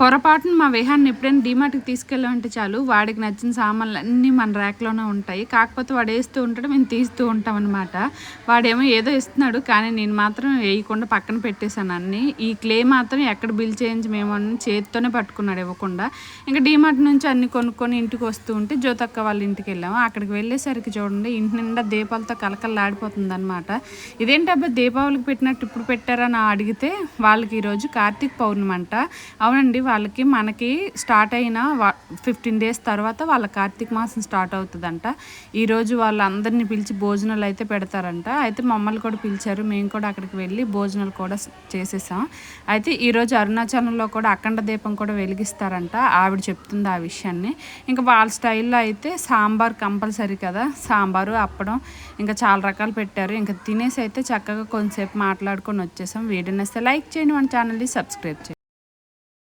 పొరపాటున మా విహాన్ని ఎప్పుడైనా డీమార్ట్కి తీసుకెళ్ళామంటే చాలు వాడికి నచ్చిన సామాన్లు అన్నీ మన ర్యాక్లోనే ఉంటాయి. కాకపోతే వాడు వేస్తూ ఉంటాడు మేము తీస్తూ ఉంటాం అనమాట వాడేమో ఏదో ఇస్తున్నాడు కానీ నేను మాత్రం వేయకుండా పక్కన పెట్టేశాను అన్నీ. ఈ క్లే మాత్రం ఎక్కడ బిల్ చేయించి మేము చేతితోనే పట్టుకున్నాడు ఇవ్వకుండా. ఇంకా డీమార్ట్ నుంచి అన్ని కొనుక్కొని ఇంటికి వస్తూ ఉంటే జ్యోతక్క వాళ్ళ ఇంటికి వెళ్ళాము. అక్కడికి వెళ్ళేసరికి చూడండి ఇంటి నిండా దీపాలతో కలకల్లాడిపోతుంది అనమాట ఇదేంటి అబ్బాయి దీపావళికి పెట్టినట్టు ఇప్పుడు పెట్టారని అడిగితే వాళ్ళకి ఈరోజు కార్తీక పౌర్ణమి అంట. అవునండి వాళ్ళకి మనకి స్టార్ట్ అయిన ఫిఫ్టీన్ డేస్ తర్వాత వాళ్ళ కార్తీక మాసం స్టార్ట్ అవుతుందంట. ఈరోజు వాళ్ళందరినీ పిలిచి భోజనాలు అయితే పెడతారంట. అయితే మమ్మల్ని కూడా పిలిచారు. మేము కూడా అక్కడికి వెళ్ళి భోజనాలు కూడా చేసేసాం. అయితే ఈరోజు అరుణాచలంలో కూడా అఖండ దీపం కూడా వెలిగిస్తారంట. ఆవిడ చెప్తుంది ఆ విషయాన్ని. ఇంకా వాళ్ళ స్టైల్లో అయితే సాంబార్ కంపల్సరీ కదా. సాంబారు అప్పడం ఇంకా చాలా రకాలు పెట్టారు. ఇంకా తినేసి అయితే చక్కగా కొంతసేపు మాట్లాడుకొని వచ్చేసాం. వీడియోని వస్తే లైక్ చేయండి. మన ఛానల్ని సబ్స్క్రైబ్ చేయండి.